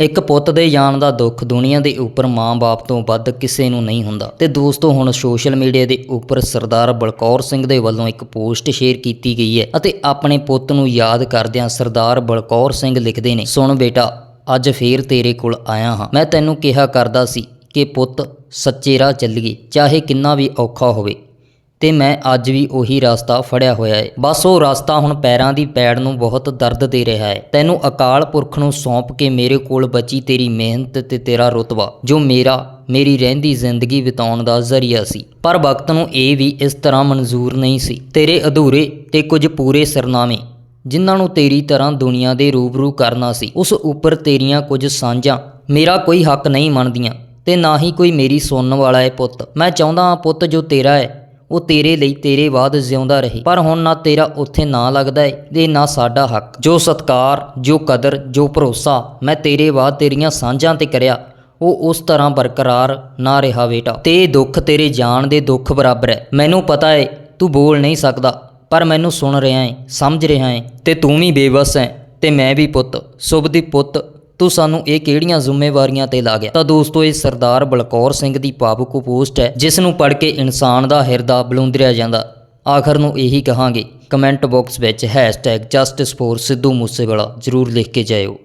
ਇੱਕ ਪੁੱਤ ਦੇ ਜਾਣ ਦਾ ਦੁੱਖ ਦੁਨੀਆ ਦੇ ਉੱਪਰ ਮਾਂ-ਬਾਪ ਤੋਂ ਵੱਧ ਕਿਸੇ ਨੂੰ ਨਹੀਂ ਹੁੰਦਾ। ਤੇ ਦੋਸਤੋ, ਹੁਣ ਸੋਸ਼ਲ ਮੀਡੀਆ ਦੇ ਉੱਪਰ ਸਰਦਾਰ ਬਲਕੌਰ ਸਿੰਘ ਦੇ ਵੱਲੋਂ ਇੱਕ ਪੋਸਟ ਸ਼ੇਅਰ ਕੀਤੀ ਗਈ ਹੈ ਅਤੇ ਆਪਣੇ ਪੁੱਤ ਨੂੰ ਯਾਦ ਕਰਦਿਆਂ ਸਰਦਾਰ ਬਲਕੌਰ ਸਿੰਘ ਲਿਖਦੇ ਨੇ, ਸੁਣ ਬੇਟਾ, ਅੱਜ ਫੇਰ ਤੇਰੇ ਕੋਲ ਆਇਆ ਹਾਂ। ਮੈਂ ਤੈਨੂੰ ਕਿਹਾ ਕਰਦਾ ਸੀ ਕਿ ਪੁੱਤ, ਸੱਚੇ ਰਾਹ ਚੱਲੀਏ, ਚਾਹੇ ਕਿੰਨਾ ਵੀ ਔਖਾ ਹੋਵੇ। ਤੇ ਮੈਂ ਅੱਜ ਵੀ ਉਹੀ ਰਸਤਾ ਫੜਿਆ ਹੋਇਆ ਹੈ ਬਸ ਉਹ ਰਸਤਾ ਹੁਣ ਪੈਰਾਂ ਦੀ ਪੈੜ ਨੂੰ ਬਹੁਤ ਦਰਦ ਦੇ ਰਿਹਾ ਹੈ ਤੈਨੂੰ ਅਕਾਲ ਪੁਰਖ ਨੂੰ ਸੌਂਪ ਕੇ ਮੇਰੇ ਕੋਲ ਬਚੀ ਤੇਰੀ ਮਿਹਨਤ ਤੇ ਤੇਰਾ ਰੁਤਬਾ, ਜੋ ਮੇਰਾ, ਮੇਰੀ ਰਹਿੰਦੀ ਜ਼ਿੰਦਗੀ ਬਿਤਾਉਣ ਦਾ ਜ਼ਰੀਆ ਸੀ। ਪਰ ਵਕਤ ਨੂੰ ਇਹ ਵੀ ਇਸ ਤਰ੍ਹਾਂ ਮਨਜ਼ੂਰ ਨਹੀਂ ਸੀ। ਤੇਰੇ ਅਧੂਰੇ ਤੇ ਕੁਝ ਪੂਰੇ ਸਰਨਾਮੇ, ਜਿਨ੍ਹਾਂ ਨੂੰ ਤੇਰੀ ਤਰ੍ਹਾਂ ਦੁਨੀਆ ਦੇ ਰੂਬਰੂ ਕਰਨਾ ਸੀ, ਉਸ ਉੱਪਰ ਤੇਰੀਆਂ ਕੁਝ ਸਾਂਝਾਂ, ਮੇਰਾ ਕੋਈ ਹੱਕ ਨਹੀਂ ਮੰਨਦੀਆਂ, ਤੇ ਨਾ ਹੀ ਕੋਈ ਮੇਰੀ ਸੁਣਨ ਵਾਲਾ ਹੈ ਪੁੱਤ। ਮੈਂ ਚਾਹੁੰਦਾ ਹਾਂ ਪੁੱਤ ਜੋ ਤੇਰਾ ਹੈ ਉਹ ਤੇਰੇ ਲਈ ਤੇਰੇ ਬਾਅਦ ਜਿਉਂਦਾ ਰਹੇ। ਪਰ ਹੁਣ ਨਾ ਤੇਰਾ ਉੱਥੇ ਨਾਂ ਲੱਗਦਾ ਹੈ ਤੇ ਨਾ ਸਾਡਾ ਹੱਕ। ਜੋ ਸਤਕਾਰ, ਜੋ ਕਦਰ, ਜੋ ਭਰੋਸਾ ਮੈਂ ਤੇਰੇ ਬਾਅਦ ਤੇਰੀਆਂ ਸਾਂਝਾਂ ਤੇ ਕਰਿਆ, ਉਹ ਉਸ ਤਰ੍ਹਾਂ ਬਰਕਰਾਰ ਨਾ ਰਿਹਾ ਬੇਟਾ। ਤੇ ਦੁੱਖ ਤੇਰੇ ਜਾਣ ਦੇ ਦੁੱਖ ਬਰਾਬਰ ਹੈ ਮੈਨੂੰ ਪਤਾ ਹੈ ਤੂੰ ਬੋਲ ਨਹੀਂ ਸਕਦਾ, ਪਰ ਮੈਨੂੰ ਸੁਣ ਰਿਹਾ ਏ, ਸਮਝ ਰਿਹਾ ਏ। ਤੇ ਤੂੰ ਵੀ ਬੇਵਸ ਹੈ ਤੇ ਮੈਂ ਵੀ ਪੁੱਤ। ਸੁਭਦੀ ਪੁੱਤ ਤੂੰ ਸਾਨੂੰ ਇਹ ਕਿਹੜੀਆਂ ਜ਼ਿੰਮੇਵਾਰੀਆਂ ਤੇ ਲਾ ਗਿਆ? ਤਾਂ ਦੋਸਤੋ, ਇਹ ਸਰਦਾਰ ਬਲਕੌਰ ਸਿੰਘ ਦੀ ਭਾਵੁਕ ਪੋਸਟ ਹੈ, ਜਿਸ ਨੂੰ ਪੜ੍ਹ ਕੇ ਇਨਸਾਨ ਦਾ ਹਿਰਦਾ ਬਲੁੰਦਰਿਆ ਜਾਂਦਾ। ਆਖਰ ਨੂੰ ਇਹੀ ਕਹਾਂਗੇ। ਕਮੈਂਟ ਬਾਕਸ ਵਿੱਚ #ਜਸਟਿਸ ਫੋਰ ਸਿੱਧੂ ਮੂਸੇਵਾਲਾ ਜ਼ਰੂਰ ਲਿਖ ਕੇ ਜਾਇਓ।